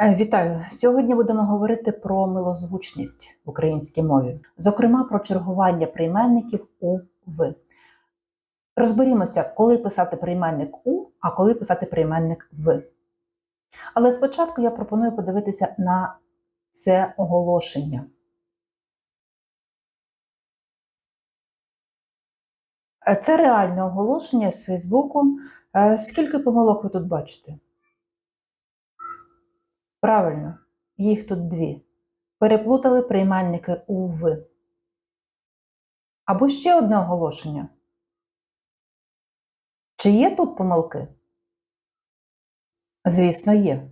Е, Вітаю! Сьогодні будемо говорити про милозвучність в українській мові, зокрема про чергування прийменників у ви. Розберімося, коли писати прийменник у, а коли писати прийменник в. Але спочатку я пропоную подивитися на це оголошення. Е, Це реальне оголошення з Фейсбуку. Е, Скільки помилок ви тут бачите? Правильно, їх тут дві. Переплутали прийменники у «в». Або ще одне оголошення. Чи є тут помилки? Звісно, є.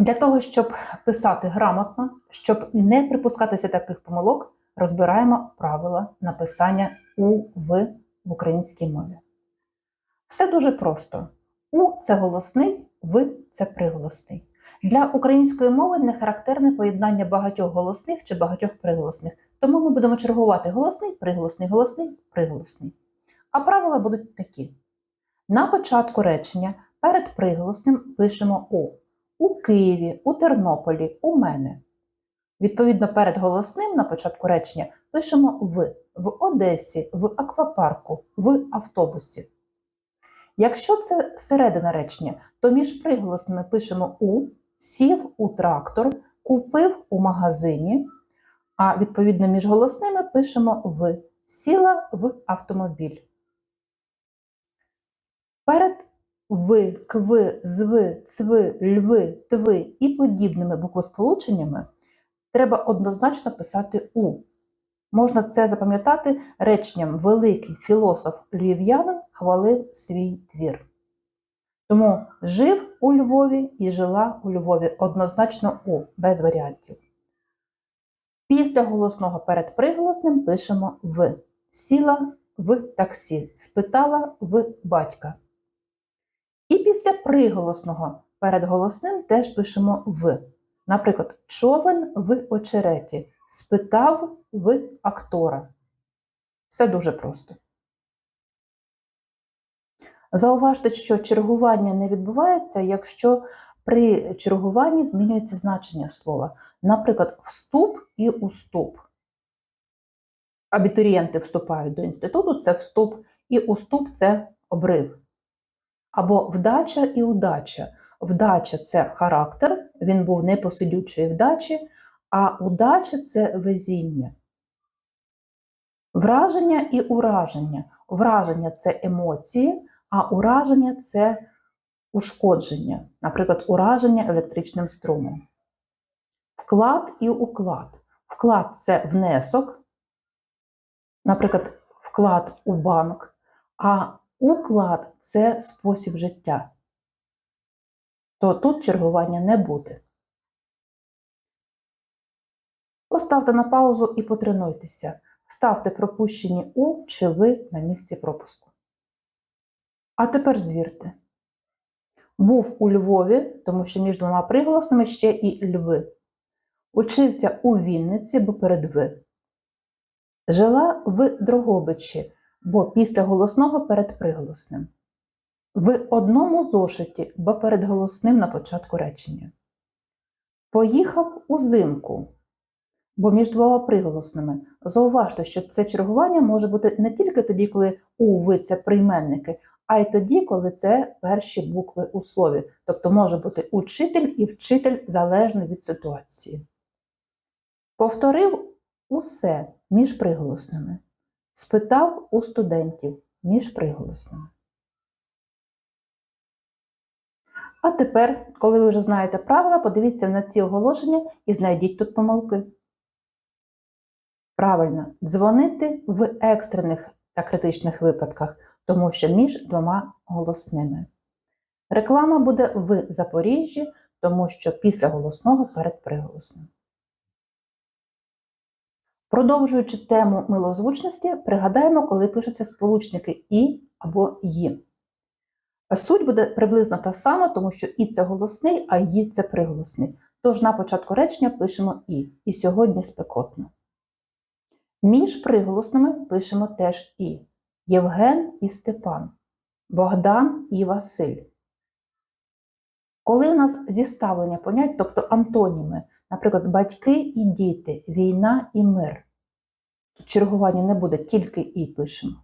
Для того, щоб писати грамотно, щоб не припускатися таких помилок, розбираємо правила написання у «в» в українській мові. Все дуже просто. У це голосний, в це приголосний. Для української мови не характерне поєднання багатьох голосних чи багатьох приголосних. Тому ми будемо чергувати голосний, приголосний, голосний, приголосний. А правила будуть такі: на початку речення перед приголосним пишемо у. У Києві, у Тернополі, у мене. Відповідно, перед голосним на початку речення пишемо в, в Одесі, в аквапарку, в автобусі. Якщо це середина речення, то між приголосними пишемо у, сів у трактор, купив у магазині, а відповідно між голосними пишемо в, сіла в автомобіль. Перед ви, кви, зви, цви, льви, тви і подібними буквосполученнями треба однозначно писати у. Можна це запам'ятати реченням великий філософ львів'янин хвалив свій твір. Тому жив у Львові і жила у Львові однозначно у, без варіантів. Після голосного перед приголосним пишемо в. Сіла в таксі, спитала в батька. І після приголосного перед голосним теж пишемо в. Наприклад, човен в очереті, спитав в актора. Все дуже просто. Зауважте, що чергування не відбувається, якщо при чергуванні змінюється значення слова. Наприклад, вступ і уступ. Абітурієнти вступають до інституту це вступ, і уступ це обрив. Або вдача і удача. Вдача це характер, він був непосидючої вдачі, а удача це везіння. Враження і ураження. Враження це емоції, а ураження це ушкодження, наприклад, ураження електричним струмом. Вклад і уклад. Вклад це внесок, наприклад, вклад у банк, а уклад це спосіб життя. То тут чергування не буде. Поставте на паузу і потренуйтеся. Ставте пропущені у чи ви на місці пропуску. А тепер звірте. Був у Львові, тому що між двома приголосними ще і Льви. Учився у Вінниці, бо перед Ви. Жила в Дрогобичі, бо після голосного перед приголосним. В одному зошиті, бо перед голосним на початку речення. Поїхав узимку, бо між двома приголосними. Зауважте, що це чергування може бути не тільки тоді, коли у ви це прийменники, а й тоді, коли це перші букви у слові. Тобто може бути учитель і вчитель залежно від ситуації. Повторив усе між приголосними. Спитав у студентів між приголосними. А тепер, коли ви вже знаєте правила, подивіться на ці оголошення і знайдіть тут помилки. Правильно, дзвонити в екстрених та критичних випадках, тому що між двома голосними. Реклама буде в Запоріжжі, тому що після голосного перед приголосним. Продовжуючи тему милозвучності, пригадаємо, коли пишуться сполучники і або «ї». Суть буде приблизно та сама, тому що і це голосний, а «ї» це приголосний. Тож на початку речення пишемо і. І сьогодні спекотно. Між приголосними пишемо теж і. Євген і Степан, Богдан і Василь. Коли у нас зіставлення понять, тобто антоніми, наприклад, батьки і діти, війна і мир, тут чергування не буде, тільки і пишемо.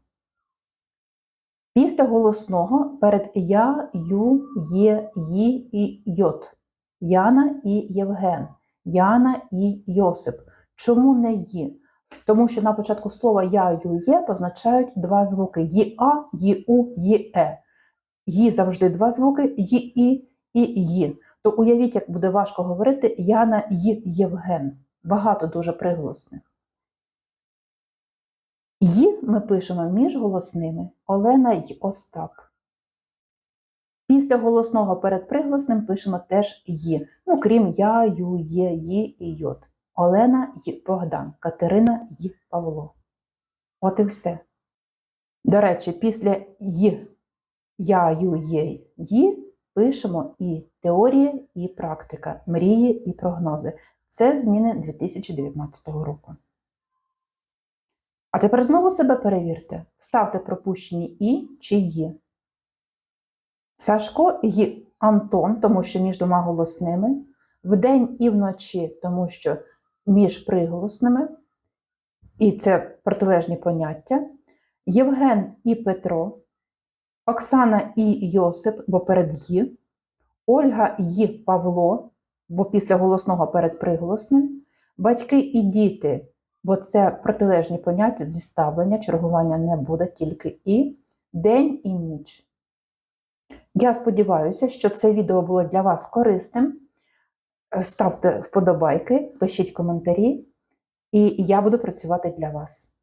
Після голосного перед я, ю, є, ї і йот. Яна і Євген, Яна і Йосип. Чому не ї? Тому що на початку слова я, ю, є позначають два звуки ї-а, ї-у, ї-е. Завжди два звуки ї-і і ї. То уявіть, як буде важко говорити Яна й Євген. Багато дуже приголосних. Ї ми пишемо між голосними Олена й Остап. Після голосного перед приголосним пишемо теж ї. Ну, крім я, ю, є, ї і йот. Олена й Богдан, Катерина й Павло. От і все. До речі, після й, я, ю, є, ї пишемо і теорія, і практика, мрії і прогнози. Це зміни 2019 року. А тепер знову себе перевірте. Ставте пропущені і чи є. Сашко і Антон, тому що між двома голосними, вдень і вночі, тому що між приголосними, і це протилежні поняття. Євген і Петро, Оксана і Йосип, бо перед «ї», Ольга і Павло, бо після голосного перед приголосним, батьки і діти, бо це протилежні поняття зіставлення, чергування не буде, тільки і, день і ніч. Я сподіваюся, що це відео було для вас корисним. Ставте вподобайки, пишіть коментарі, і я буду працювати для вас.